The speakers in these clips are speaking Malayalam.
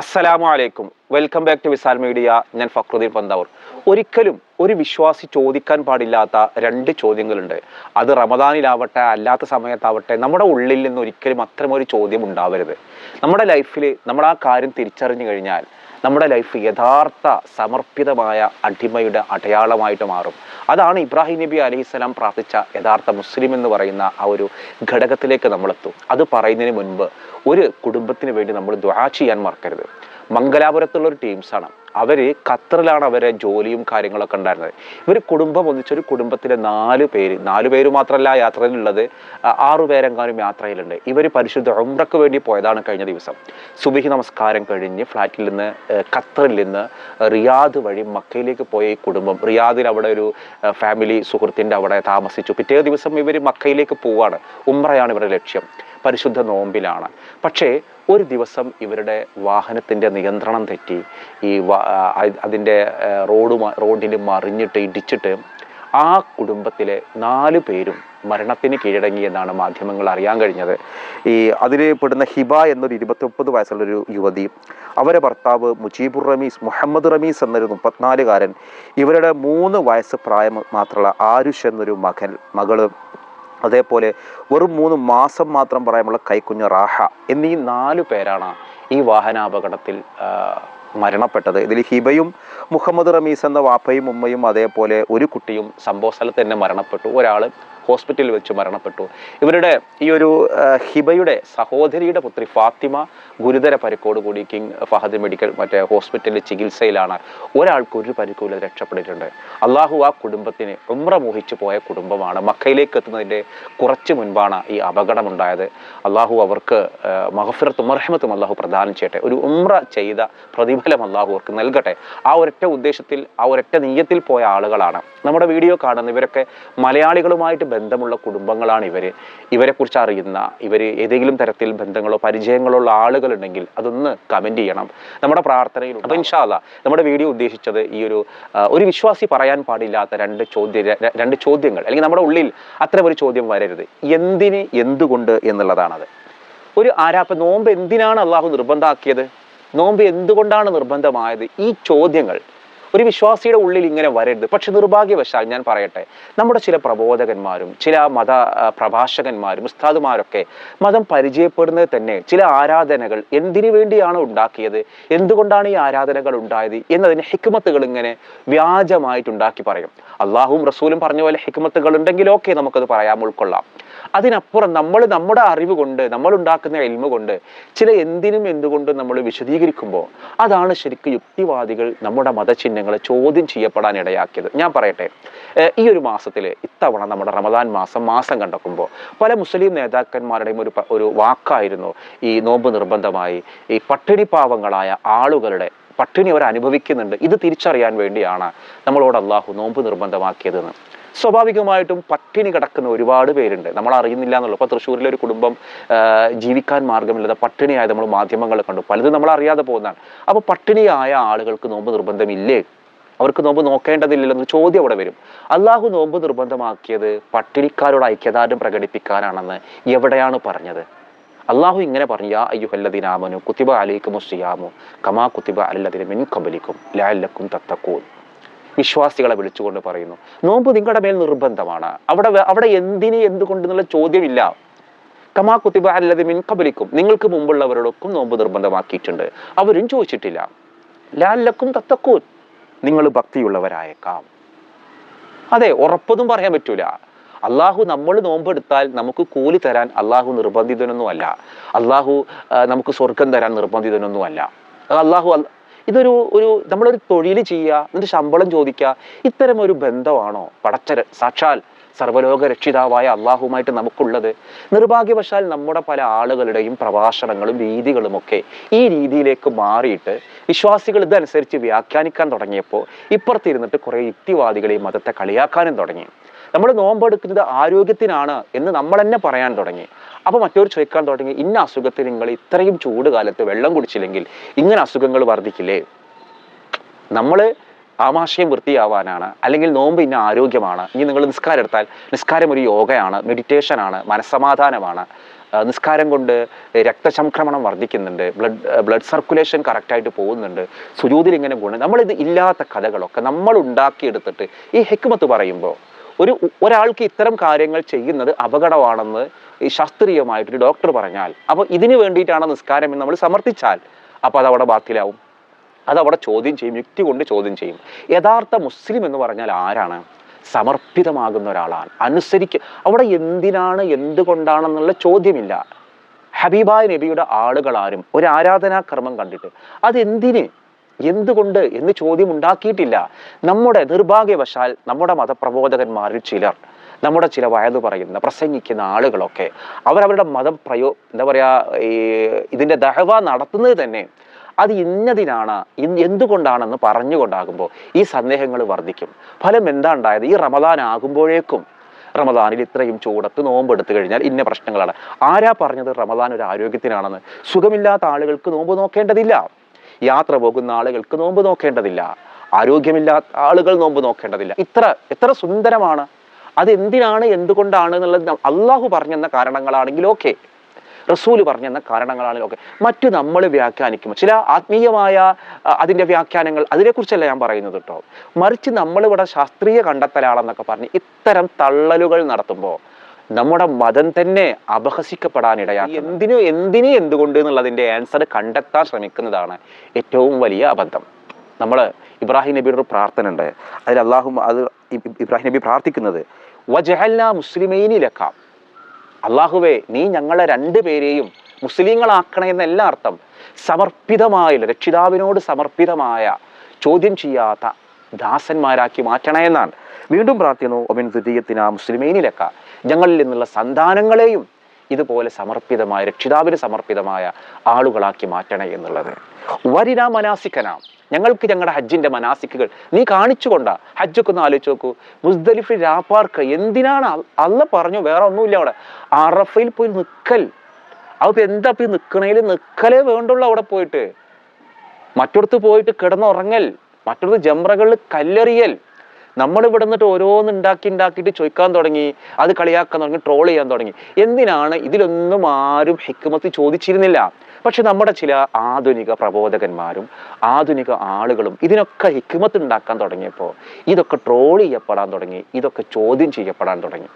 അസ്സലാമു അലൈക്കും. Welcome back to Visal media ഞാൻ ഫക്രുദ്ദീൻ പന്താവൂർ. ഒരിക്കലും ഒരു വിശ്വാസി ചോദിക്കാൻ പാടില്ലാത്ത രണ്ട് ചോദ്യങ്ങളുണ്ട്. അത് റമദാനിലാവട്ടെ അല്ലാത്ത സമയത്താവട്ടെ നമ്മുടെ ഉള്ളിൽ നിന്ന് ഒരിക്കലും അത്തരമൊരു ചോദ്യം ഉണ്ടാവരുത്. നമ്മുടെ ലൈഫിൽ നമ്മൾ ആ കാര്യം തിരിച്ചറിഞ്ഞു കഴിഞ്ഞാൽ നമ്മുടെ ലൈഫ് യഥാർത്ഥ സമർപ്പിതമായ അടിമയുടെ അടയാളമായിട്ട് മാറും. അതാണ് ഇബ്രാഹിം നബി അലൈഹിസ്സലാം പ്രാർത്ഥിച്ച യഥാർത്ഥ മുസ്ലിം എന്ന് പറയുന്ന ആ ഒരു ഘടകത്തിലേക്ക് നമ്മളെത്തും. അത് പറയുന്നതിന് മുൻപ് ഒരു കുടുംബത്തിന് വേണ്ടി നമ്മൾ ദ്വാ ചെയ്യാൻ മറക്കരുത്. മംഗലാപുരത്തുള്ള ഒരു ടീംസാണ്. അവർ ഖത്തറിലാണ് അവരെ ജോലിയും കാര്യങ്ങളൊക്കെ ഉണ്ടായിരുന്നത്. ഇവർ കുടുംബം ഒന്നിച്ചൊരു കുടുംബത്തിലെ നാല് പേര് നാല് പേര് മാത്രമല്ല യാത്രയിലുള്ളത് ആറു പേരെങ്ങാനും യാത്രയിലുണ്ട്. ഇവർ പരിശുദ്ധ ഉംറക്ക് വേണ്ടി പോയതാണ് കഴിഞ്ഞ ദിവസം. സുബിഹി നമസ്കാരം കഴിഞ്ഞ് ഫ്ലാറ്റിൽ നിന്ന് ഖത്തറിൽ നിന്ന് റിയാദ് വഴി മക്കയിലേക്ക് പോയ ഈ കുടുംബം റിയാദിൽ അവിടെ ഒരു ഫാമിലി സുഹൃത്തിന്റെ അവിടെ താമസിച്ചു. പിറ്റേ ദിവസം ഇവർ മക്കയിലേക്ക് പോവാണ്. ഉംറയാണ് ഇവരുടെ ലക്ഷ്യം. പരിശുദ്ധ നോമ്പിലാണ്. പക്ഷേ ഒരു ദിവസം ഇവരുടെ വാഹനത്തിന്റെ നിയന്ത്രണം തെറ്റി. ഈ അതിന്റെ റോഡ് റോഡിൽ മറിഞ്ഞിട്ട് ഇടിച്ചിട്ട് ആ കുടുംബത്തിലെ നാല് പേരും മരണത്തിന് കീഴടങ്ങി എന്നാണ് മാധ്യമങ്ങൾ അറിയാൻ കഴിഞ്ഞത്. ഈ അതിൽ പെടുന്ന ഹിബ എന്നൊരു ഇരുപത്തൊമ്പത് വയസ്സുള്ളൊരു യുവതി അവരെ ഭർത്താവ് മുജീബുർ റമീസ് മുഹമ്മദ് റമീസ് എന്നൊരു മുപ്പത്തിനാലുകാരൻ ഇവരുടെ മൂന്ന് വയസ്സ് പ്രായം മാത്രമുള്ള ആരുഷ് എന്നൊരു മകൻ മകൾ അതേപോലെ വെറും മൂന്ന് മാസം മാത്രം പറയാനുള്ള കൈക്കുഞ്ഞ് റാഹ എന്നീ നാല് പേരാണ് ഈ വാഹനാപകടത്തിൽ മരണപ്പെട്ടത്. ഇതിൽ ഹിബയും മുഹമ്മദ് റമീസ് എന്ന വാപ്പയും ഉമ്മയും അതേപോലെ ഒരു കുട്ടിയും സംഭവ സ്ഥലത്ത് തന്നെ മരണപ്പെട്ടു. ഒരാൾ ഹോസ്പിറ്റലിൽ വെച്ച് മരണപ്പെട്ടു. ഇവരുടെ ഈ ഒരു ഹിബയുടെ സഹോദരിയുടെ പുത്രി ഫാത്തിമ ഗുരുതര പരിക്കോടുകൂടി കിങ് ഫഹദ് മെഡിക്കൽ മറ്റേ ഹോസ്പിറ്റലിൽ ചികിത്സയിലാണ്. ഒരാൾക്ക് ഒരു പരിക്കൂല രക്ഷപ്പെട്ടിട്ടുണ്ട്. അള്ളാഹു ആ കുടുംബത്തിന് ഉമ്ര മോഹിച്ചു പോയ കുടുംബമാണ്. മക്കയിലേക്ക് എത്തുന്നതിന്റെ കുറച്ച് മുൻപാണ് ഈ അപകടമുണ്ടായത്. അള്ളാഹു അവർക്ക് മഹഫിറത്തും മർഹമത്തും അള്ളാഹു പ്രദാനം ചെയ്യട്ടെ. ഒരു ഉമ്ര ചെയ്ത പ്രതിഫലം അള്ളാഹു അവർക്ക് നൽകട്ടെ. ആ ഒരൊറ്റ ഉദ്ദേശത്തിൽ ആ ഒരൊറ്റ നീയത്തിൽ പോയ ആളുകളാണ്. നമ്മുടെ വീഡിയോ കാണുന്ന ഇവരൊക്കെ മലയാളികളുമായിട്ട് ബന്ധമുള്ള കുടുംബങ്ങളാണ് ഇവർ ഇവരെക്കുറിച്ച് അറിയുന്ന ഇവർ ഏതെങ്കിലും തരത്തിൽ ബന്ധങ്ങളോ പരിചയങ്ങളോ ഉള്ള ആളുകളുണ്ടെങ്കിൽ അതൊന്ന് കമന്റ് ചെയ്യണം. നമ്മുടെ പ്രാർത്ഥനയിൽ അപ്പോൾ ഇൻഷാല്ല നമ്മുടെ വീഡിയോ ഉദ്ദേശിച്ചത് ഈ ഒരു ഒരു വിശ്വാസി പറയാൻ പാടില്ലാത്ത രണ്ട് ചോദ്യ രണ്ട് ചോദ്യങ്ങൾ അല്ലെങ്കിൽ നമ്മുടെ ഉള്ളിൽ അത്തരം ഒരു ചോദ്യം വരരുത്. എന്തിന് എന്തുകൊണ്ട് എന്നുള്ളതാണത്. ഒരു ആരാപ്പ നോമ്പ് എന്തിനാണ് അള്ളാഹു നിർബന്ധമാക്കിയത് നോമ്പ് എന്തുകൊണ്ടാണ് നിർബന്ധമായത്? ഈ ചോദ്യങ്ങൾ ഒരു വിശ്വാസിയുടെ ഉള്ളിൽ ഇങ്ങനെ വരരുത്. പക്ഷെ നിർഭാഗ്യവശാൽ ഞാൻ പറയട്ടെ നമ്മുടെ ചില പ്രബോധകന്മാരും ചില മത പ്രഭാഷകന്മാരും ഉസ്താദുമാരൊക്കെ മതം പരിചയപ്പെടുന്നത് തന്നെ ചില ആരാധനകൾ എന്തിനു വേണ്ടിയാണ് ഉണ്ടാക്കിയത്? എന്തുകൊണ്ടാണ് ഈ ആരാധനകൾ ഉണ്ടായത്? എന്നതിന് ഹിക്മത്തുകൾ ഇങ്ങനെ വ്യാജമായിട്ട് ഉണ്ടാക്കി പറയും. അള്ളാഹുവും റസൂലും പറഞ്ഞ പോലെ ഹിക്മത്തുകൾ ഉണ്ടെങ്കിലൊക്കെ നമുക്കത് പറയാം ഉൾക്കൊള്ളാം. അതിനപ്പുറം നമ്മൾ നമ്മുടെ അറിവ് കൊണ്ട് നമ്മൾ ഉണ്ടാക്കുന്ന എൽമ കൊണ്ട് ചില എന്തിനും എന്തുകൊണ്ടും നമ്മൾ വിശദീകരിക്കുമ്പോൾ അതാണ് ശരിക്കും യുക്തിവാദികൾ നമ്മുടെ മതചിഹ്നങ്ങളെ ചോദ്യം ചെയ്യപ്പെടാൻ ഇടയാക്കിയത്. ഞാൻ പറയട്ടെ ഈ ഒരു മാസത്തിൽ ഇത്തവണ നമ്മുടെ റമദാൻ മാസം മാസം കണ്ടെക്കുമ്പോൾ പല മുസ്ലിം നേതാക്കന്മാരുടെയും ഒരു ഒരു വാക്കായിരുന്നു ഈ നോമ്പ് നിർബന്ധമായി ഈ പട്ടിണി പാവങ്ങളായ ആളുകളുടെ പട്ടിണി അവർ അനുഭവിക്കുന്നുണ്ട് ഇത് തിരിച്ചറിയാൻ വേണ്ടിയാണ് നമ്മളോട് അള്ളാഹു നോമ്പ് നിർബന്ധമാക്കിയതെന്ന്. സ്വാഭാവികമായിട്ടും പട്ടിണി കിടക്കുന്ന ഒരുപാട് പേരുണ്ട്. നമ്മൾ അറിയുന്നില്ല എന്നുള്ളൂ. ഇപ്പോൾ തൃശ്ശൂരിലെ ഒരു കുടുംബം ജീവിക്കാൻ മാർഗമില്ലാതെ പട്ടിണിയായത് നമ്മൾ മാധ്യമങ്ങൾ കണ്ടു. പലതും നമ്മൾ അറിയാതെ പോകുന്നതാണ്. അപ്പോൾ പട്ടിണിയായ ആളുകൾക്ക് നോമ്പ് നിർബന്ധമില്ലേ? അവർക്ക് നോമ്പ് നോക്കേണ്ടതില്ലല്ലോ ചോദ്യം അവിടെ വരും. അള്ളാഹു നോമ്പ് നിർബന്ധമാക്കിയത് പട്ടിണിക്കാരോട് ഐക്യദാർഢ്യം പ്രകടിപ്പിക്കാനാണെന്ന് എവിടെയാണ് പറഞ്ഞത്? അള്ളാഹു ഇങ്ങനെ പറഞ്ഞു യാ അയ്യുഹല്ലദീനാമനു കുത്തിബ അലൈക്കും സിയാമു കമാ കുത്തിബ അല്ലദിന മിൻ കബലിക്കും ലാലക്കും തത്തക്കൂൻ വിശ്വാസികളെ വിളിച്ചുകൊണ്ട് പറയുന്നു. നോമ്പ് നിങ്ങളുടെ മേൽ നിർബന്ധമാണ്. അവിടെ അവിടെ എന്തിന് എന്തുകൊണ്ട് എന്നുള്ള ചോദ്യമില്ല. കമാ കുത്തിബ അല്ലത് മിൻ കബലിക്കും നിങ്ങൾക്ക് മുമ്പുള്ളവരോടൊക്കും നോമ്പ് നിർബന്ധമാക്കിയിട്ടുണ്ട്. അവരും ചോദിച്ചിട്ടില്ല. ലാലക്കും തത്തക്കൂൻ നിങ്ങൾ ഭക്തിയുള്ളവരായേക്കാം. അതെ ഉറപ്പതും പറയാൻ പറ്റൂല. അള്ളാഹു നമ്മൾ നോമ്പെടുത്താൽ നമുക്ക് കൂലി തരാൻ അള്ളാഹു നിർബന്ധിതനൊന്നുമല്ല. അള്ളാഹു നമുക്ക് സ്വർഗം തരാൻ നിർബന്ധിതനൊന്നുമല്ല. അള്ളാഹു ഇതൊരു ഒരു നമ്മളൊരു തൊഴിൽ ചെയ്യുക എന്നിട്ട് ശമ്പളം ചോദിക്കുക ഇത്തരം ഒരു ബന്ധമാണോ? പടച്ച സാക്ഷാൽ സർവലോക രക്ഷിതാവായ അള്ളാഹുമായിട്ട് നമുക്കുള്ളത്. നിർഭാഗ്യവശാൽ നമ്മുടെ പല ആളുകളുടെയും പ്രഭാഷണങ്ങളും രീതികളുമൊക്കെ ഈ രീതിയിലേക്ക് മാറിയിട്ട് വിശ്വാസികൾ ഇതനുസരിച്ച് വ്യാഖ്യാനിക്കാൻ തുടങ്ങിയപ്പോൾ ഇപ്പുറത്തിരുന്നിട്ട് കുറേ യുക്തിവാദികൾ ഈ മതത്തെ കളിയാക്കാനും തുടങ്ങി. നമ്മൾ നോമ്പെടുക്കുന്നത് ആരോഗ്യത്തിനാണ് എന്ന് നമ്മൾ തന്നെ പറയാൻ തുടങ്ങി. അപ്പോൾ മറ്റൊരു ചോദിക്കാൻ തുടങ്ങി ഇന്ന അസുഖത്തിന് നിങ്ങൾ ഇത്രയും ചൂട് കാലത്ത് വെള്ളം കുടിച്ചില്ലെങ്കിൽ ഇങ്ങനെ അസുഖങ്ങൾ വർദ്ധിക്കില്ലേ? നമ്മൾ ആമാശയം വൃത്തിയാവാനാണ് അല്ലെങ്കിൽ നോമ്പ് ഇന്ന ആരോഗ്യമാണ്. ഇനി നിങ്ങൾ നിസ്കാരം എടുത്താൽ നിസ്കാരം ഒരു യോഗയാണ് മെഡിറ്റേഷനാണ് മനസ്സമാധാനമാണ്. നിസ്കാരം കൊണ്ട് രക്തസംക്രമണം വർദ്ധിക്കുന്നുണ്ട് ബ്ലഡ് ബ്ലഡ് സർക്കുലേഷൻ കറക്റ്റായിട്ട് പോകുന്നുണ്ട് സുജൂതിൽ ഇങ്ങനെ ഗുണം നമ്മളിത് ഇല്ലാത്ത കഥകളൊക്കെ നമ്മൾ ഉണ്ടാക്കിയെടുത്തിട്ട് ഈ ഹെക്മത്ത് പറയുമ്പോൾ ഒരു ഒരാൾക്ക് ഇത്തരം കാര്യങ്ങൾ ചെയ്യുന്നത് അപകടമാണെന്ന് ഈ ശാസ്ത്രീയമായിട്ടൊരു ഡോക്ടർ പറഞ്ഞാൽ അപ്പോൾ ഇതിന് വേണ്ടിയിട്ടാണ് നിസ്കാരം എന്ന് നമ്മൾ സമർത്ഥിച്ചാൽ അപ്പോൾ അത് അവിടെ ബാത്തിലാവും അതവിടെ ചോദ്യം ചെയ്യും യുക്തി കൊണ്ട് ചോദ്യം ചെയ്യും. യഥാർത്ഥ മുസ്ലിം എന്ന് പറഞ്ഞാൽ ആരാണ്? സമർപ്പിതമാകുന്ന ഒരാളാണ്. അനുസരിക്ക അവിടെ എന്തിനാണ് എന്തുകൊണ്ടാണെന്നുള്ള ചോദ്യമില്ല. ഹബീബായ നബിയുടെ ആളുകളാരും ഒരു ആരാധനാക്രമം കണ്ടിട്ട് അതെന്തിന് എന്തുകൊണ്ട് എന്ന് ചോദ്യം ഉണ്ടാക്കിയിട്ടില്ല നമ്മുടെ നിർഭാഗ്യവശാൽ നമ്മുടെ മതപ്രബോധകന്മാരിൽ ചിലർ നമ്മുടെ ചില വയത് പറയുന്ന പ്രസംഗിക്കുന്ന ആളുകളൊക്കെ അവരവരുടെ മതം പ്രയോ എന്താ പറയുക ഈ ഇതിന്റെ ദഹവ നടത്തുന്നത് തന്നെ അത് ഇന്നതിനാണ് ഇന്ന് എന്തുകൊണ്ടാണെന്ന് പറഞ്ഞുകൊണ്ടാകുമ്പോൾ ഈ സന്ദേഹങ്ങൾ വർദ്ധിക്കും. ഫലം എന്താ ഉണ്ടായത് ഈ റമദാൻ ആകുമ്പോഴേക്കും റമദാനിൽ ഇത്രയും ചൂടത്ത് നോമ്പെടുത്തു കഴിഞ്ഞാൽ ഇന്ന പ്രശ്നങ്ങളാണ്. ആരാ പറഞ്ഞത് റമദാൻ ഒരു ആരോഗ്യത്തിനാണെന്ന്? സുഖമില്ലാത്ത ആളുകൾക്ക് നോമ്പ് നോക്കേണ്ടതില്ല. യാത്ര പോകുന്ന ആളുകൾക്ക് നോമ്പ് നോക്കേണ്ടതില്ല. ആരോഗ്യമില്ലാത്ത ആളുകൾ നോമ്പ് നോക്കേണ്ടതില്ല. ഇത്ര എത്ര സുന്ദരമാണ്. അതെന്തിനാണ് എന്തുകൊണ്ടാണ് എന്നുള്ളത് അള്ളാഹു പറഞ്ഞെന്ന കാരണങ്ങളാണെങ്കിൽ ഓക്കെ. റസൂൽ പറഞ്ഞെന്ന കാരണങ്ങളാണെങ്കിൽ ഓക്കെ. മറ്റു നമ്മൾ വ്യാഖ്യാനിക്കുമ്പോൾ ചില ആത്മീയമായ അതിന്റെ വ്യാഖ്യാനങ്ങൾ അതിനെക്കുറിച്ചല്ല ഞാൻ പറയുന്നത് കേട്ടോ. മറിച്ച് നമ്മളിവിടെ ശാസ്ത്രീയ കണ്ടെത്തലാണെന്നൊക്കെ പറഞ്ഞ് ഇത്തരം തള്ളലുകൾ നടത്തുമ്പോൾ നമ്മുടെ മതം തന്നെ അപഹസിക്കപ്പെടാനിടയാക്കി എന്തിനു എന്തിന് എന്തുകൊണ്ട് എന്നുള്ളതിന്റെ ആൻസർ കണ്ടെത്താൻ ശ്രമിക്കുന്നതാണ് ഏറ്റവും വലിയ അബദ്ധം. നമ്മൾ ഇബ്രാഹിം നബിയുടെ ഒരു പ്രാർത്ഥന ഉണ്ട്. അതിൽ അള്ളാഹു അത് ഇബ്രാഹിം നബി പ്രാർത്ഥിക്കുന്നത് വജഹല്ല മുസ്ലിമൈനി ലക്കാം. അള്ളാഹുവേ നീ ഞങ്ങളെ രണ്ടു പേരെയും മുസ്ലിങ്ങളാക്കണേ എന്നല്ല അർത്ഥം. സമർപ്പിതമായ രക്ഷിതാവിനോട് സമർപ്പിതമായ ചോദ്യം ചെയ്യാത്ത ദാസന്മാരാക്കി മാറ്റണേ എന്നാണ്. വീണ്ടും പ്രാർത്ഥിക്കുന്നു ഒമിൻ ദ്വിതീയത്തിന മുസ്ലിമേനിലക്ക ഞങ്ങളിൽ നിന്നുള്ള സന്താനങ്ങളെയും ഇതുപോലെ സമർപ്പിതമായ രക്ഷിതാവിന് സമർപ്പിതമായ ആളുകളാക്കി മാറ്റണേ എന്നുള്ളത്. വരിനാ മനാസിക്കനാം ഞങ്ങൾക്ക് ഞങ്ങളുടെ ഹജ്ജിന്റെ മനാസിക്കുകൾ നീ കാണിച്ചുകൊണ്ടാ. ഹജ്ജൊക്കെ ഒന്ന് ആലോചിച്ച് നോക്കൂ. മുസ്ദലിഫിൽ രാപ്പാർക്ക് എന്തിനാണ് അല്ല പറഞ്ഞു വേറെ ഒന്നുമില്ല അവിടെ. അറഫയിൽ പോയി നിൽക്കൽ അതിപ്പോ എന്താ പോയി നിൽക്കണേൽ നിൽക്കലേ വേണ്ടുള്ളൂ അവിടെ പോയിട്ട്. മറ്റൊടത്ത് പോയിട്ട് കിടന്നുറങ്ങൽ. മറ്റൊടത്ത് ജംറകളിൽ കല്ലെറിയൽ. നമ്മൾ ഇവിടെ നിന്നിട്ട് ഓരോന്ന് ഉണ്ടാക്കി ഉണ്ടാക്കിയിട്ട് ചോദിക്കാൻ തുടങ്ങി അത് കളിയാക്കാൻ തുടങ്ങി ട്രോൾ ചെയ്യാൻ തുടങ്ങി. എന്തിനാണ് ഇതിലൊന്നും ആരും ഹിക്കുമത്ത് ചോദിച്ചിരുന്നില്ല? പക്ഷെ നമ്മുടെ ചില ആധുനിക പ്രബോധകന്മാരും ആധുനിക ആളുകളും ഇതിനൊക്കെ ഹിക്കുമത്ത് ഉണ്ടാക്കാൻ തുടങ്ങിയപ്പോൾ ഇതൊക്കെ ട്രോൾ ചെയ്യപ്പെടാൻ തുടങ്ങി ഇതൊക്കെ ചോദ്യം ചെയ്യപ്പെടാൻ തുടങ്ങി.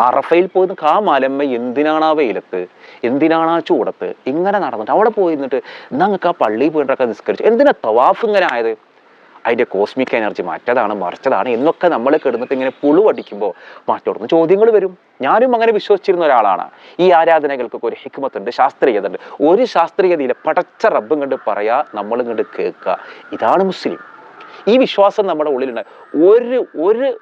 അറഫയിൽ പോയി ആ മലമ്മ എന്തിനാണ് ആ വെയിലത്ത്? എന്തിനാണ് ആ ചൂടത്ത്? ഇങ്ങനെ നടന്നിട്ട് അവിടെ പോയി നിന്നിട്ട് നിങ്ങൾക്ക് ആ പള്ളിയിൽ പോയിട്ടൊക്കെ നിസ്കരിച്ചു. എന്തിനാ തവാഫ് ഇങ്ങനെ ആയത്? അതിന്റെ കോസ്മിക് എനർജി മറ്റതാണ് മറിച്ചതാണ് എന്നൊക്കെ നമ്മൾ കിടന്നിട്ട് ഇങ്ങനെ പുളുവടിക്കുമ്പോൾ മറ്റോടൊന്ന് ചോദ്യങ്ങൾ വരും. ഞാനും അങ്ങനെ വിശ്വസിച്ചിരുന്ന ഒരാളാണ്. ഈ ആരാധനകൾക്കൊക്കെ ഒരു ഹിക്മത്തുണ്ട് ശാസ്ത്രീയത ഉണ്ട് ഒരു ശാസ്ത്രീയതയിലെ പടച്ച റബ്ബും കണ്ട് പറയാ നമ്മളും കണ്ട് കേൾക്കുക ഇതാണ് മുസ്ലിം. ഈ വിശ്വാസം നമ്മുടെ ഉള്ളിലുണ്ട്. ഒരു ഒരു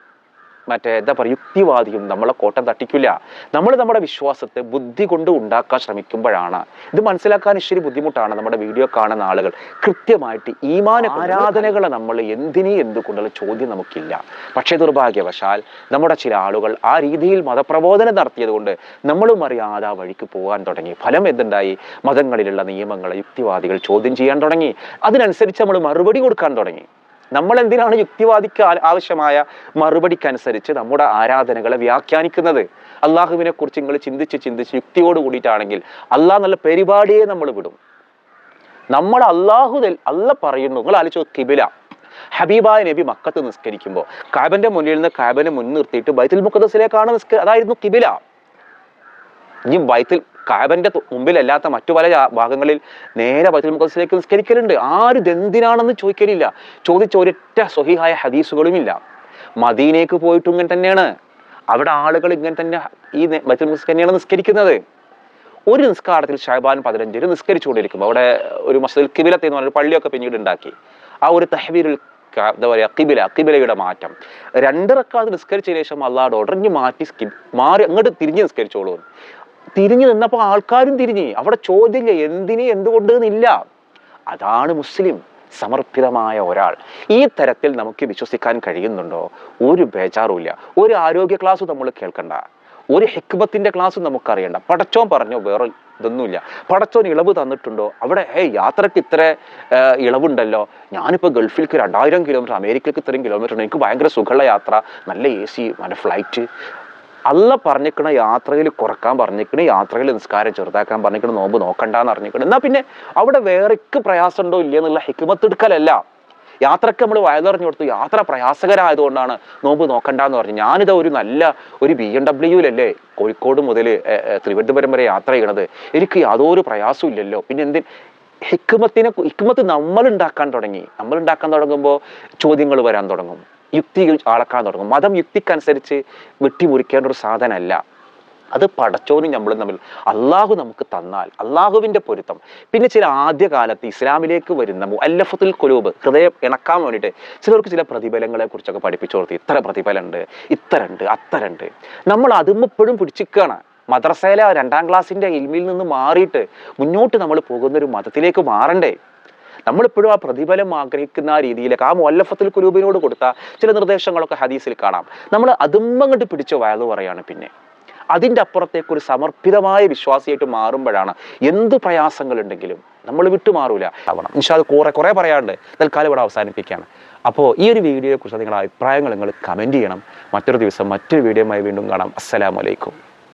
മറ്റേ എന്താ പറയുക യുക്തിവാദിയും നമ്മളെ കോട്ടം തട്ടിക്കില്ല. നമ്മൾ നമ്മുടെ വിശ്വാസത്തെ ബുദ്ധി കൊണ്ട് ഉണ്ടാക്കാൻ ശ്രമിക്കുമ്പോഴാണ്. ഇത് മനസ്സിലാക്കാൻ ഇച്ചിരി ബുദ്ധിമുട്ടാണ് നമ്മുടെ വീഡിയോ കാണുന്ന ആളുകൾ. കൃത്യമായിട്ട് ഈമാന ആരാധനകളെ നമ്മൾ എന്തിനേ എന്തുകൊണ്ടുള്ള ചോദ്യം നമുക്കില്ല. പക്ഷേ ദുർഭാഗ്യവശാൽ നമ്മുടെ ചില ആളുകൾ ആ രീതിയിൽ മതപ്രബോധനം നടത്തിയത് കൊണ്ട് നമ്മളും അറിയാതെ ആ വഴിക്ക് പോകാൻ തുടങ്ങി. ഫലം എന്തുണ്ടായി? മതങ്ങളിലുള്ള നിയമങ്ങളെ യുക്തിവാദികൾ ചോദ്യം ചെയ്യാൻ തുടങ്ങി. അതിനനുസരിച്ച് നമ്മൾ മറുപടി കൊടുക്കാൻ തുടങ്ങി. നമ്മൾ എന്തിനാണ് യുക്തിവാദിക്ക് ആവശ്യമായ മറുപടിക്കനുസരിച്ച് നമ്മുടെ ആരാധനകളെ വ്യാഖ്യാനിക്കുന്നത്? അള്ളാഹുവിനെ കുറിച്ച് നിങ്ങൾ ചിന്തിച്ച് ചിന്തിച്ച് യുക്തിയോട് കൂടിയിട്ടാണെങ്കിൽ അള്ളാഹ് നല്ല പരിപാടിയെ നമ്മൾ വിടും. നമ്മൾ അള്ളാഹു അല്ല പറയുന്നു. നിങ്ങൾ ആലോചിച്ചു കിബില. ഹബീബായ നബി മക്കത്ത് നിസ്കരിക്കുമ്പോൾ കാബന്റെ മുന്നിൽ നിന്ന് കാബനെ മുൻനിർത്തിയിട്ട് ബൈത്തുൽ മുക്കദസിലേക്കാണ് നിസ്ക അതായിരുന്നു കിബില. ഇനി ബൈത്തുൽ കാബന്റെ മുമ്പിലല്ലാത്ത മറ്റു പല ഭാഗങ്ങളിൽ നേരെ ബൈത്തുൽ മുഖദ്സിലേക്ക് നിസ്കരിക്കലുണ്ട്. ആരും എന്തിനാണെന്ന് ചോദിക്കലില്ല. ചോദിച്ച ഒരൊറ്റ സ്വഹിഹായ ഹദീസുകളുമില്ല. മദീനേക്ക് പോയിട്ടും ഇങ്ങനെ തന്നെയാണ്. അവിടെ ആളുകൾ ഇങ്ങനെ തന്നെ ഈ ബൈത്തുൽ മുഖദ്സ് തന്നെയാണ് നിസ്കരിക്കുന്നത്. ഒരു നിസ്കാരത്തിൽ ഷഹബാൻ പതിനഞ്ചിന് നിസ്കരിച്ചുകൊണ്ടിരിക്കുമ്പോൾ അവിടെ ഒരു മസ്ജിദ് കിബിലത്ത് എന്ന് പറഞ്ഞൊരു പള്ളിയൊക്കെ പിന്നീട് ഉണ്ടാക്കി. ആ ഒരു തഹബീരുൽ എന്താ പറയുക കിബില കിബിലയുടെ മാറ്റം. രണ്ട് റക്കാത്ത് നിസ്കരിച്ചതിന് ശേഷം അള്ളാഹുടെ ഓർഡർ മാറ്റി സ്കിപ്പ് മാറി അങ്ങോട്ട് തിരിഞ്ഞ് നിസ്കരിച്ചോളൂ. തിരിഞ്ഞു നിന്നപ്പോൾ ആൾക്കാരും തിരിഞ്ഞു. അവിടെ ചോദ്യം ചെയ്യ എന്തിന് എന്തുകൊണ്ട് എന്നില്ല അതാണ് മുസ്ലിം സമർപ്പിതമായ ഒരാൾ. ഈ തരത്തിൽ നമുക്ക് വിശ്വസിക്കാൻ കഴിയുന്നുണ്ടോ? ഒരു ബേജാറുമില്ല. ഒരു ആരോഗ്യ ക്ലാസ് നമ്മൾ കേൾക്കണ്ട. ഒരു ഹിക്മത്തിന്റെ ക്ലാസ് നമുക്കറിയണ്ട. പടച്ചോൻ പറഞ്ഞു വേറെ ഇതൊന്നുമില്ല. പടച്ചോൻ ഇളവ് തന്നിട്ടുണ്ടോ? അവിടെ ഏ യാത്രയ്ക്ക് ഇത്ര ഇളവുണ്ടല്ലോ. ഞാനിപ്പോൾ ഗൾഫിലേക്ക് രണ്ടായിരം കിലോമീറ്റർ അമേരിക്കയ്ക്ക് ഇത്രയും കിലോമീറ്റർ ഉണ്ട്. എനിക്ക് ഭയങ്കര സുഖമുള്ള യാത്ര. നല്ല എ സി ഫ്ലൈറ്റ് അല്ല പറഞ്ഞിക്കണ യാത്രയിൽ കുറയ്ക്കാൻ പറഞ്ഞിക്കണ യാത്രയിൽ നിസ്കാരം ചെറുതാക്കാൻ പറഞ്ഞിക്കണ നോമ്പ് നോക്കണ്ടെന്ന് പറഞ്ഞിക്കണം എന്നാൽ പിന്നെ അവിടെ വേറെക്ക് പ്രയാസമുണ്ടോ ഇല്ല എന്നുള്ള ഹിക്മത്ത് എടുക്കലല്ല. യാത്രയ്ക്ക് നമ്മൾ വയലറിഞ്ഞു കൊടുത്തു യാത്ര പ്രയാസകരമായതുകൊണ്ടാണ് നോമ്പ് നോക്കണ്ടെന്ന് പറഞ്ഞു. ഞാനിത് ഒരു നല്ല ഒരു ബി എം ഡബ്ല്യുവിലല്ലേ കോഴിക്കോട് മുതൽ തിരുവനന്തപുരം വരെ യാത്ര ചെയ്യണത്. എനിക്ക് യാതൊരു പ്രയാസവും ഇല്ലല്ലോ. പിന്നെ എന്തിന് ഹിക്കുമത്തിനെ ഹിക്കുമത്ത് നമ്മൾ ഉണ്ടാക്കാൻ തുടങ്ങി. നമ്മൾ ഉണ്ടാക്കാൻ തുടങ്ങുമ്പോൾ ചോദ്യങ്ങൾ വരാൻ തുടങ്ങും. യുക്തി അളക്കാൻ തുടങ്ങും. മതം യുക്തിക്കനുസരിച്ച് വെട്ടി വെട്ടിമുറിക്കേണ്ട ഒരു സാധനമല്ല. അത് പടച്ചോനും നമ്മൾ തമ്മിൽ. അള്ളാഹു നമുക്ക് തന്നാൽ അള്ളാഹുവിന്റെ പൊരുത്തം. പിന്നെ ചില ആദ്യകാലത്ത് ഇസ്ലാമിലേക്ക് വരുന്ന മുഅല്ലഫത്തുൽ കുലൂബ് ഹൃദയം ഇണക്കാൻ വേണ്ടിയിട്ട് ചിലർക്ക് ചില പ്രതിഫലങ്ങളെ കുറിച്ചൊക്കെ പഠിപ്പിച്ചു കൊടുത്ത് ഇത്ര പ്രതിഫലമുണ്ട് അത്ര ഉണ്ട്. നമ്മൾ അതും എപ്പോഴും പിടിച്ചിരിക്കുകയാണ്. മദ്രസയിലെ രണ്ടാം ക്ലാസ്സിന്റെ ഇൽമിൽ നിന്ന് മാറിയിട്ട് മുന്നോട്ട് നമ്മൾ പോകുന്ന ഒരു മതത്തിലേക്ക് മാറണ്ടേ? നമ്മളിപ്പോഴും ആ പ്രതിഫലം ആഗ്രഹിക്കുന്ന രീതിയിലേക്ക് ആ മുല്ലഫത്തിൽ കുലൂബിനോട് കൊടുത്ത ചില നിർദ്ദേശങ്ങളൊക്കെ ഹദീസിൽ കാണാം. നമ്മൾ അതും അങ്ങോട്ട് പിടിച്ച വയത് പറയാണ് പിന്നെ. അതിന്റെ അപ്പുറത്തേക്ക് ഒരു സമർപ്പിതമായ വിശ്വാസിയായിട്ട് മാറുമ്പോഴാണ് എന്ത് പ്രയാസങ്ങളുണ്ടെങ്കിലും നമ്മൾ വിട്ടുമാറൂല ആവണം. പക്ഷേ അത് കുറെ കുറേ പറയാണ്ട് തൽക്കാലം ഇവിടെ അവസാനിപ്പിക്കുകയാണ്. അപ്പോൾ ഈ ഒരു വീഡിയോയെക്കുറിച്ച് നിങ്ങളുടെ അഭിപ്രായങ്ങൾ നിങ്ങൾ കമന്റ് ചെയ്യണം. മറ്റൊരു ദിവസം മറ്റൊരു വീഡിയോയുമായി വീണ്ടും കാണാം. അസ്സലാമലൈക്കും